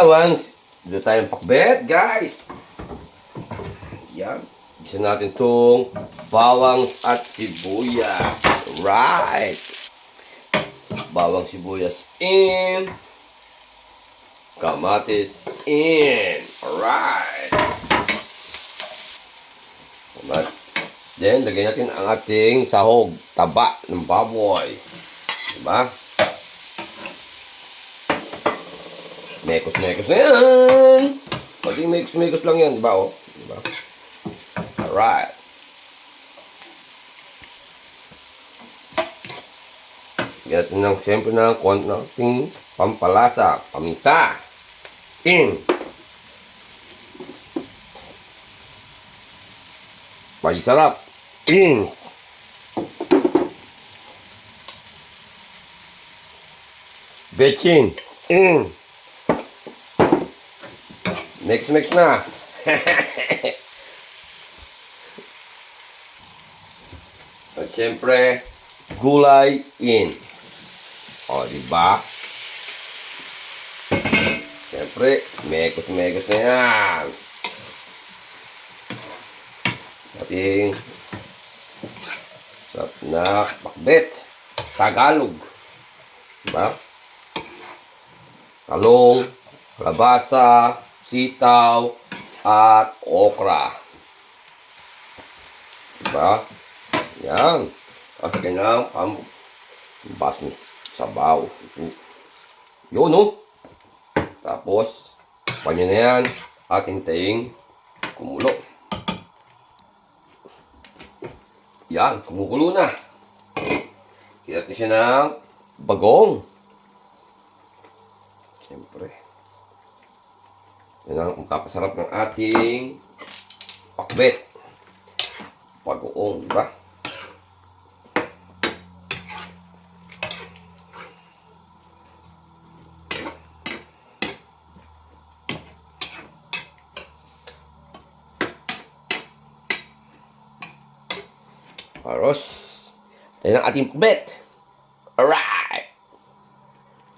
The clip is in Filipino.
bawang. Dito tayong pakbet, guys. Yan. Gisa natin tong bawang at sibuyas. Right. Bawang sibuyas in. Kamatis in. Alright. Alright. Then, lagyan natin ang ating sahog, taba ng baboy. Diba? Mekos-mekos na yan. Pati mekos-mekos lang yan, diba? Oh? Diba? Alright. Lagyan natin ng, siyempre ng konting pampalasa, paminta. In. Pagi sarap. In. Betchin. In. Mix mix na. At syempre, gulay in. O, di ba? Syempre, mekos-mekos na yan. Ating sarap na pakbet. Tagalog. Diba? Talong, kalabasa, sitaw, at okra. Diba? Yan. At kanyang pam baso sabaw. Yun, no? Tapos, panyo na yan at hintayin kumulo. Yan, kumukulo na. Kaya natin ng bagong. Siyempre. Yan ang magpapasarap ng ating pakbet. Bagoong, di ba? Aros. Yan ang ating pakbet. Alright!